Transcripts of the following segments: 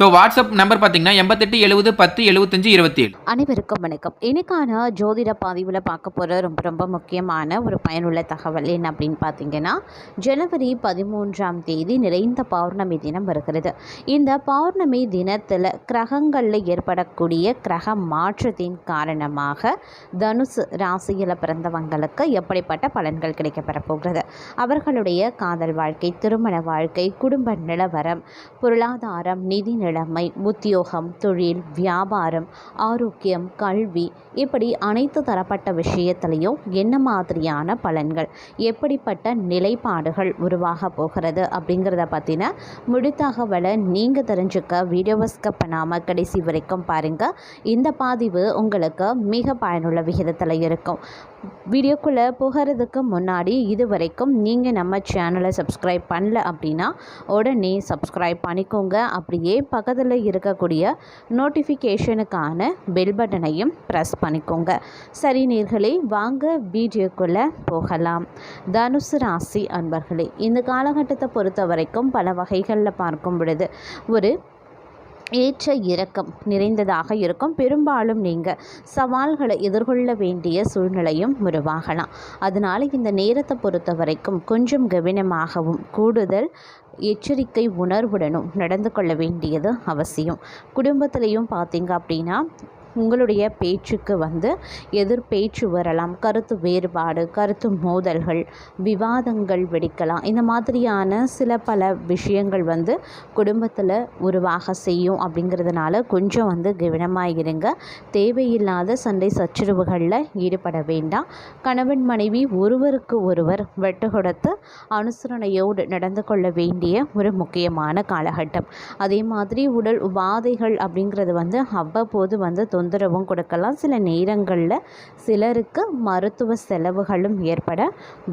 So WhatsApp number பார்த்தீங்கன்னா எண்பத்தெட்டு எழுபது பத்து எழுபத்தஞ்சு இருபத்தி ஏழு அனைவருக்கும் வணக்கம். இன்னைக்கான ஜோதிட பதிவில் பார்க்க போகிற ரொம்ப ரொம்ப முக்கியமான ஒரு பயனுள்ள தகவல் என்ன அப்படின்னு பார்த்தீங்கன்னா ஜனவரி பதிமூன்றாம் தேதி நிறைந்த பௌர்ணமி தினம் வருகிறது. இந்த பௌர்ணமி தினத்தில் கிரகங்களில் ஏற்படக்கூடிய கிரக மாற்றத்தின் காரணமாக தனுசு ராசியில் பிறந்தவங்களுக்கு எப்படிப்பட்ட பலன்கள் கிடைக்கப்பெற போகிறது? அவர்களுடைய காதல் வாழ்க்கை திருமண வாழ்க்கை குடும்ப நிலவரம் பொருளாதாரம் நிதி கிழமை உத்தியோகம் தொழில் வியாபாரம் ஆரோக்கியம் கல்வி இப்படி அனைத்து தரப்பட்ட விஷயத்திலையும் என்ன மாதிரியான பலன்கள் எப்படிப்பட்ட நிலைப்பாடுகள் உருவாக போகிறது அப்படிங்கிறத பற்றின முழு நீங்கள் தெரிஞ்சுக்க வீடியோவை ஸ்கப் பண்ணாமல் கடைசி வரைக்கும் பாருங்கள் இந்த பாதிவு உங்களுக்கு மிக பயனுள்ள விகிதத்தில் இருக்கும். வீடியோக்குள்ளே போகிறதுக்கு முன்னாடி இது வரைக்கும் நீங்கள் நம்ம சேனலை சப்ஸ்கிரைப் பண்ணல அப்படின்னா உடனே சப்ஸ்கிரைப் பண்ணிக்கோங்க. அப்படியே பக்கத்தில் இருக்கக்கூடிய நோட்டிஃபிகேஷனுக்கான பெல் பட்டனையும் ப்ரெஸ் பண்ணிக்கோங்க. சரி நேர்களே வாங்க வீடியோக்குள்ளே போகலாம். தனுசு ராசி அன்பர்களே இந்த காலகட்டத்தை பொறுத்த வரைக்கும் பல வகைகளில் பார்க்கும் பொழுது ஒரு ஏற்ற இறக்கம் நிறைந்ததாக இருக்கும். பெரும்பாலும் நீங்கள் சவால்களை எதிர்கொள்ள வேண்டிய சூழ்நிலையும் உருவாகலாம். அதனால் இந்த நேரத்தை பொறுத்த வரைக்கும் கொஞ்சம் கவனமாகவும் கூடுதல் எச்சரிக்கை உணர்வுடனும் நடந்து கொள்ள வேண்டியது அவசியம். குடும்பத்திலையும் பார்த்தீங்க அப்படின்னா உங்களுடைய பேச்சுக்கு வந்து எதிர் பேச்சு வரலாம் கருத்து வேறுபாடு கருத்து மோதல்கள் விவாதங்கள் வெடிக்கலாம். இந்த மாதிரியான சில பல விஷயங்கள் வந்து குடும்பத்தில் உருவாக செய்யும் அப்படிங்கிறதுனால கொஞ்சம் வந்து கவனமாக இருங்க. தேவையில்லாத சண்டை சச்சரவுகளில் ஈடுபட வேண்டாம். கணவன் மனைவி ஒருவருக்கு ஒருவர் வெட்டு கொடுத்து அனுசரணையோடு நடந்து கொள்ள வேண்டிய ஒரு முக்கியமான காலகட்டம். அதே மாதிரி உடல் உபாதைகள் அப்படிங்கிறது வந்து அவ்வப்போது வந்து தொந்தரவும் கொடுக்கலாம். சில நேரங்களில் சிலருக்கு மருத்துவ செலவுகளும் ஏற்பட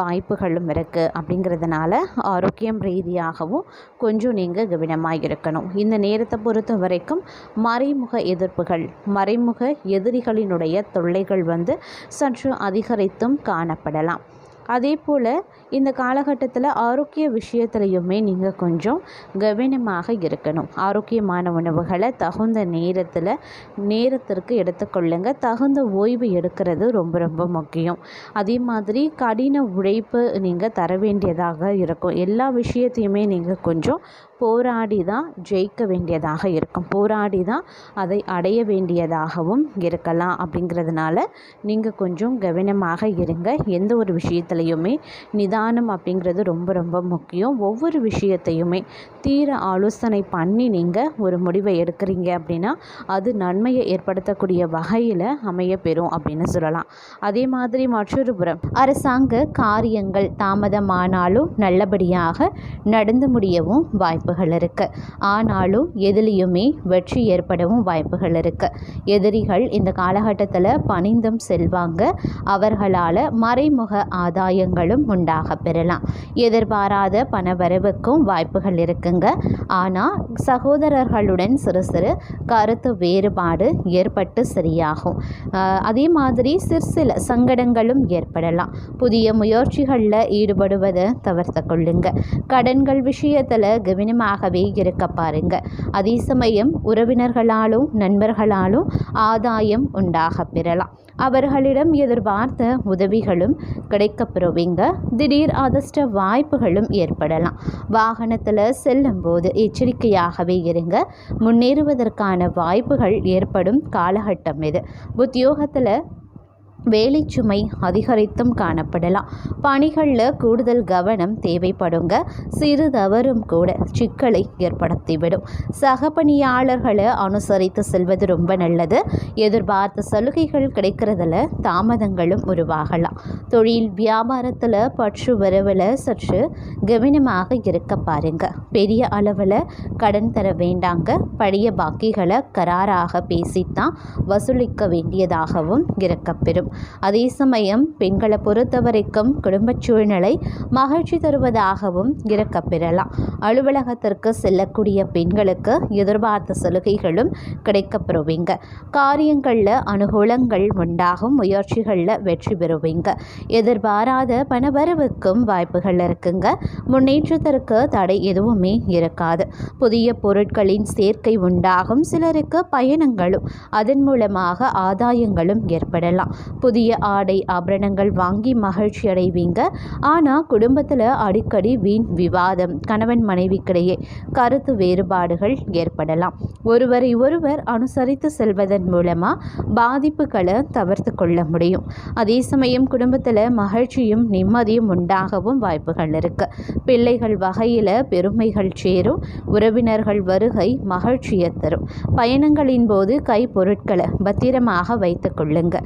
வாய்ப்புகளும் இருக்குது அப்படிங்கிறதுனால ஆரோக்கியம் ரீதியாகவும் கொஞ்சம் நீங்கள் கவனமாக இருக்கணும். இந்த நேரத்தை பொறுத்த வரைக்கும் மறைமுக எதிர்ப்புகள் மறைமுக எதிரிகளினுடைய தொல்லைகள் வந்து சற்று அதிகரித்தும் காணப்படலாம். அதே போல் இந்த காலகட்டத்தில் ஆரோக்கிய விஷயத்துலையுமே நீங்கள் கொஞ்சம் கவனமாக இருக்கணும். ஆரோக்கியமான உணவுகளை தகுந்த நேரத்தில் நேரத்திற்கு எடுத்துக்கொள்ளுங்க தகுந்த ஓய்வு எடுக்கிறது ரொம்ப ரொம்ப முக்கியம். அதே மாதிரி கடின உழைப்பு நீங்கள் தர வேண்டியதாக இருக்கும். எல்லா விஷயத்தையுமே நீங்கள் கொஞ்சம் போராடி தான் ஜெயிக்க வேண்டியதாக இருக்கும். போராடி தான் அதை அடைய வேண்டியதாகவும் இருக்கலாம். அப்படிங்கிறதுனால நீங்கள் கொஞ்சம் கவனமாக இருங்க. எந்த ஒரு விஷயத்துலையுமே நிதானம் அப்படிங்கிறது ரொம்ப ரொம்ப முக்கியம். ஒவ்வொரு விஷயத்தையுமே தீர ஆலோசனை பண்ணி நீங்கள் ஒரு முடிவை எடுக்கிறீங்க அப்படின்னா அது நன்மையை ஏற்படுத்தக்கூடிய வகையில் அமைய பெறும் அப்படின்னு சொல்லலாம். அதே மாதிரி மற்றொரு புறம் அரசாங்க காரியங்கள் தாமதமானாலும் நல்லபடியாக நடந்து முடியவும் வாய்ப்புகள் இருக்குது ஆனாலும் எதுலேயுமே வெற்றி ஏற்படவும் வாய்ப்புகள் இருக்குது எதிரிகள் இந்த காலகட்டத்தில் பணிந்தும் செல்வாங்க. அவர்களால் மறைமுக ஆதாயங்களும் உண்டாக பெறலாம். எதிர்பாராத பணவரவுக்கும் வாய்ப்புகள் இருக்குங்க. ஆனால் சகோதரர்களுடன் சிறு சிறு கருத்து வேறுபாடு ஏற்பட்டு சரியாகும். அதே மாதிரி சிறு சில சங்கடங்களும் ஏற்படலாம். புதிய முயற்சிகளில் ஈடுபடுவதை தவிர்த்து கொள்ளுங்க. கடன்கள் விஷயத்தில் கவனமாகவே இருக்க பாருங்க. அதே சமயம் உறவினர்களாலும் நண்பர்களாலும் ஆதாயம் உண்டாக பெறலாம். அவர்களிடம் எதிர்பார்த்த உதவிகளும் கிடைக்கப்பெறுவீங்க. திடீர் அதிர்ஷ்ட வாய்ப்புகளும் ஏற்படலாம். வாகனத்தில் செல்லும்போது எச்சரிக்கையாகவே இருங்க. முன்னேறுவதற்கான வாய்ப்புகள் ஏற்படும் காலகட்டம் இது. உத்தியோகத்தில் வேலைச்சுமை அதிகரித்தும் காணப்படலாம். பணிகளில் கூடுதல் கவனம் தேவைப்படுங்க. சிறு தவறும் கூட சிக்கலை ஏற்படுத்திவிடும். சக பணியாளர்களை அனுசரித்து செல்வது ரொம்ப நல்லது. எதிர்பார்த்த சலுகைகள் கிடைக்கிறதுல தாமதங்களும் உருவாகலாம். தொழில் வியாபாரத்தில் பற்று வரவில் சற்று கவனமாக இருக்க பாருங்க. பெரிய அளவில் கடன் தர வேண்டாங்க. பழைய பாக்கிகளை கராராக பேசித்தான் வசூலிக்க வேண்டியதாகவும் இருக்கப்பெறும். அதே சமயம் பெண்களை பொறுத்தவரைக்கும் குடும்பச் சூழ்நிலை மகிழ்ச்சி தருவதாகவும் இருக்க பெறலாம். அலுவலகத்திற்கு செல்லக்கூடிய பெண்களுக்கு எதிர்பார்த்த சலுகைகளும் கிடைக்கப்பெறுவீங்க. காரியங்களில் அனுகூலங்கள் உண்டாகும் முயற்சிகளில் வெற்றி பெறுவீங்க. எதிர்பாராத பணவரவுக்கும் வாய்ப்புகள் இருக்குங்க. முன்னேற்றத்திற்கு தடை எதுவுமே இருக்காது. புதிய பொருட்களின் சேர்க்கை உண்டாகும். சிலருக்கு பயணங்களும் அதன் மூலமாக ஆதாயங்களும் ஏற்படலாம். புதிய ஆடை ஆபரணங்கள் வாங்கி மகிழ்ச்சி அடைவீங்க. ஆனால் குடும்பத்தில் அடிக்கடி வீண் விவாதம் கணவன் மனைவிக்கிடையே கருத்து வேறுபாடுகள் ஏற்படலாம். ஒருவரை ஒருவர் அனுசரித்து செல்வதன் மூலமாக பாதிப்புகளை தவிர்த்து கொள்ள முடியும். அதே சமயம் குடும்பத்தில் மகிழ்ச்சியும் நிம்மதியும் உண்டாகவும் வாய்ப்புகள் இருக்கு. பிள்ளைகள் வகையில் பெருமைகள் சேரும் உறவினர்கள் வருகை மகிழ்ச்சியை தரும். பயணங்களின் போது கை பொருட்களை பத்திரமாக வைத்துக் கொள்ளுங்க.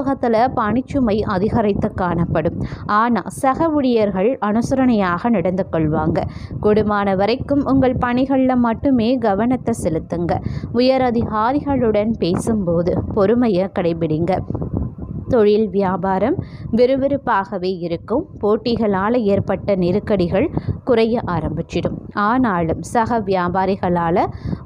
உத்தியோகத்தில் பணிச்சுமை அதிகரித்து காணப்படும். ஆனால் சக ஊழியர்கள் அனுசரணையாக நடந்து கொள்வாங்க. கூடுமான வரைக்கும் உங்கள் பணிகளில் மட்டுமே கவனத்தை செலுத்துங்க. உயர் அதிகாரிகளுடன் பேசும்போது பொறுமையை கடைபிடிங்க. தொழில் வியாபாரம் விறுவிறுப்பாகவே இருக்கும். போட்டிகளால் ஏற்பட்ட நெருக்கடிகள் குறைய ஆரம்பிச்சிடும். ஆனாலும் சக வியாபாரிகளால்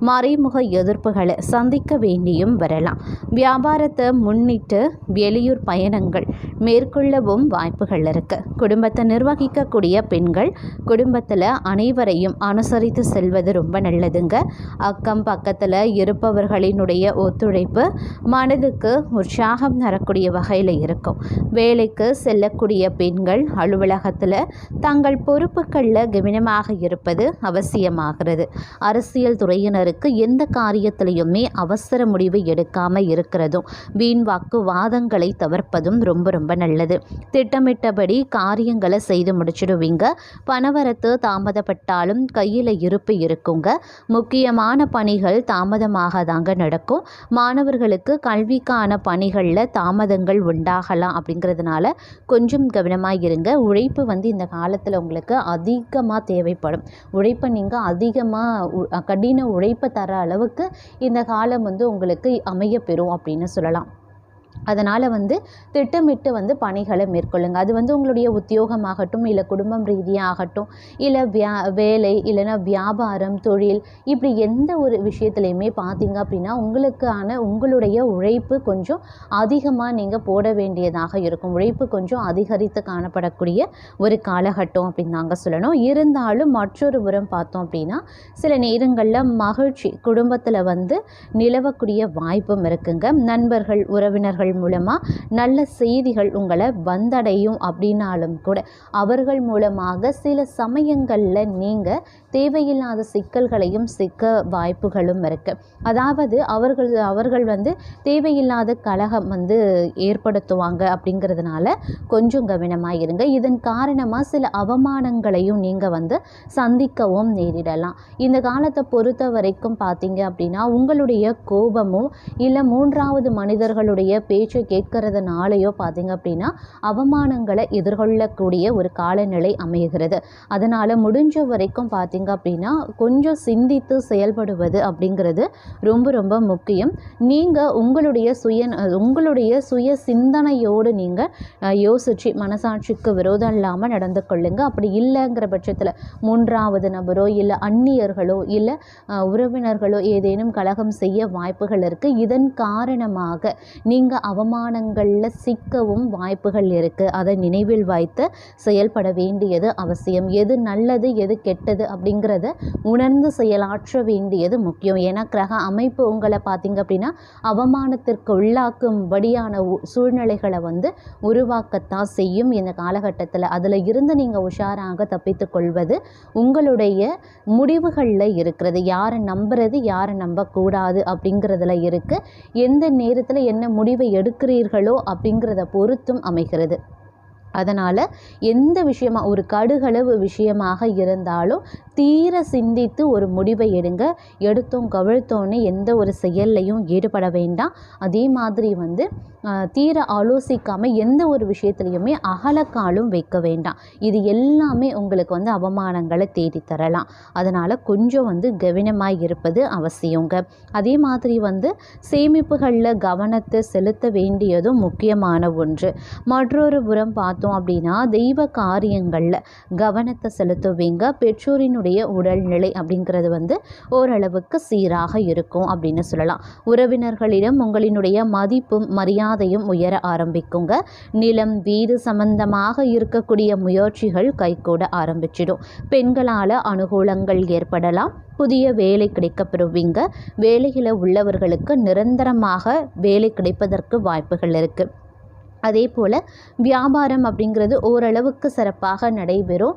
மறைமுக எதிர்ப்புகளை சந்திக்க வேண்டியும் வரலாம். வியாபாரத்தை முன்னிட்டு வெளியூர் பயணங்கள் மேற்கொள்ளவும் வாய்ப்புகள் இருக்கு. குடும்பத்தை நிர்வகிக்கக்கூடிய பெண்கள் குடும்பத்தில் அனைவரையும் அனுசரித்து செல்வது ரொம்ப நல்லதுங்க. அக்கம் பக்கத்தில் இருப்பவர்களினுடைய ஒத்துழைப்பு மனதுக்கு உற்சாகம் தரக்கூடிய வகையில் இருக்கும். வேலைக்கு செல்லக்கூடிய பெண்கள் அலுவலகத்தில் தங்கள் பொறுப்புகளில் கவனமாக இருப்பது அவசியமாகிறது. அரசியல் துறையினருக்கு எந்த காரியத்திலையுமே அவசர முடிவு எடுக்காமல் இருக்கிறதும் வீண் வாக்குவாதங்களை தவிர்ப்பதும் ரொம்ப ரொம்ப நல்லது. திட்டமிட்டபடி காரியங்களை செய்து முடிச்சிடுவீங்க. பணவரத்து தாமதப்பட்டாலும் கையில் இருப்பு இருக்குங்க. முக்கியமான பணிகள் தாமதமாக தாங்க நடக்கும். மாணவர்களுக்கு கல்விக்கான பணிகளில் தாமதங்கள் உண்டாகலாம் அப்படிங்கிறதுனால கொஞ்சம் கவனமாக இருங்க. உழைப்பு வந்து இந்த காலத்தில் உங்களுக்கு அதிகமாக தேவைப்படும். உழைப்பை நீங்கள் அதிகமாக கடின உழைப்பை தர அளவுக்கு இந்த காலம் வந்து உங்களுக்கு அமையப்பெறும் அப்படின்னு சொல்லலாம். அதனால் வந்து திட்டமிட்டு வந்து பணிகளை மேற்கொள்ளுங்க. அது வந்து உங்களுடைய உத்தியோகமாகட்டும் இல்லை குடும்பம் ரீதியாகட்டும் இல்லை வியா வேலை இல்லைன்னா வியாபாரம் தொழில் இப்படி எந்த ஒரு விஷயத்துலையுமே பார்த்தீங்க அப்படின்னா உங்களுக்கான உங்களுடைய உழைப்பு கொஞ்சம் அதிகமாக நீங்கள் போட வேண்டியதாக இருக்கும். உழைப்பு கொஞ்சம் அதிகரித்து காணப்படக்கூடிய ஒரு காலகட்டம் அப்படின்னு நாங்கள் சொல்லணும். இருந்தாலும் மற்றொரு புறம் பார்த்தோம் அப்படின்னா சில நேரங்களில் மகிழ்ச்சி குடும்பத்தில் வந்து நிலவக்கூடிய வாய்ப்பும் இருக்குங்க. நண்பர்கள் உறவினர்கள் மூலமாக நல்ல செய்திகள் உங்களை வந்தடையும் அப்படின்னாலும் கூட அவர்கள் மூலமாக சில சமயங்களில் நீங்கள் தேவையில்லாத சிக்கல்களையும் சிக்க வாய்ப்புகளும் இருக்குது அதாவது அவர்கள் அவர்கள் வந்து தேவையில்லாத கலகம் வந்து ஏற்படுத்துவாங்க அப்படிங்கிறதுனால கொஞ்சம் கவனமாக இருங்க. இதன் காரணமாக சில அவமானங்களையும் நீங்கள் வந்து சந்திக்கவும் நேரிடலாம். இந்த காலத்தை பொறுத்த வரைக்கும் பார்த்தீங்க அப்படின்னா உங்களுடைய கோபமும் இல்லை மூன்றாவது மனிதர்களுடைய பேச்சை கேட்கறதுனாலையோ பார்த்தீங்க அப்படின்னா அவமானங்களை எதிர்கொள்ளக்கூடிய ஒரு காலநிலை அமைகிறது. அதனால் முடிஞ்ச வரைக்கும் பார்த்தீங்க அப்படின்னா கொஞ்சம் சிந்தித்து செயல்படுவது அப்படிங்கிறது ரொம்ப ரொம்ப முக்கியம். நீங்கள் உங்களுடைய சுய உங்களுடைய சுய சிந்தனையோடு நீங்கள் யோசித்து மனசாட்சிக்கு விரோதம் இல்லாமல் நடந்து கொள்ளுங்க. அப்படி இல்லைங்கிற பட்சத்தில் மூன்றாவது நபரோ இல்லை அந்நியர்களோ இல்லை உறவினர்களோ ஏதேனும் கலகம் செய்ய வாய்ப்புகள் இருக்குது இதன் காரணமாக நீங்கள் அவமானங்களில் சிக்கவும் வாய்ப்புகள் இருக்குது அதை நினைவில் வைத்து செயல்பட வேண்டியது அவசியம். எது நல்லது எது கெட்டது அப்படிங்கிறத உணர்ந்து செயலாற்ற வேண்டியது முக்கியம். ஏன்னா கிரக அமைப்பு உங்களை பார்த்தீங்க அப்படின்னா அவமானத்திற்கு உள்ளாக்கும்படியான உ- சூழ்நிலைகளை வந்து உருவாக்கத்தான் செய்யும் இந்த காலகட்டத்தில். அதில் இருந்து நீங்கள் உஷாராக தப்பித்து கொள்வது உங்களுடைய முடிவுகளில் இருக்கிறது. யாரை நம்புறது யாரை நம்பக்கூடாது அப்படிங்கிறதுல இருக்குது எந்த நேரத்தில் என்ன முடிவை எடுக்கிறீர்களோ அப்படிங்கிறத பொறுத்தும் அமைகிறது. அதனால் எந்த விஷயமாக ஒரு கடுகளவு விஷயமாக இருந்தாலும் தீர சிந்தித்து ஒரு முடிவை எடுங்க. எடுத்தோம் கவிழ்த்தோன்னு எந்த ஒரு செயல்லையும் ஈடுபட வேண்டாம். அதே மாதிரி வந்து தீர ஆலோசிக்காமல் எந்த ஒரு விஷயத்துலையுமே அகலக்காலும் வைக்க வேண்டாம். இது எல்லாமே உங்களுக்கு வந்து அவமானங்களை தேடித்தரலாம். அதனால் கொஞ்சம் வந்து கவனமாக இருப்பது அவசியங்க. அதே மாதிரி வந்து சேமிப்புகளில் கவனத்தை செலுத்த வேண்டியதும் முக்கியமான ஒன்று. மற்றொரு புறம் பார்த்து பார்த்தோம் அப்படின்னா தெய்வ காரியங்களில் கவனத்தை செலுத்துவீங்க. பெற்றோரினுடைய உடல்நிலை அப்படிங்கிறது வந்து ஓரளவுக்கு சீராக இருக்கும் அப்படின்னு சொல்லலாம். உறவினர்களிடம் உங்களினுடைய மதிப்பும் மரியாதையும் உயர ஆரம்பிக்குங்க. நிலம் வீடு சம்பந்தமாக இருக்கக்கூடிய முயற்சிகள் கைகூட ஆரம்பிச்சிடும். பெண்களால் அனுகூலங்கள் ஏற்படலாம். புதிய வேலை கிடைக்கப்பெறுவீங்க. வேலையில் உள்ளவர்களுக்கு நிரந்தரமாக வேலை கிடைப்பதற்கு வாய்ப்புகள் இருக்குது அதே போல் வியாபாரம் அப்படிங்கிறது ஓரளவுக்கு சிறப்பாக நடைபெறும்.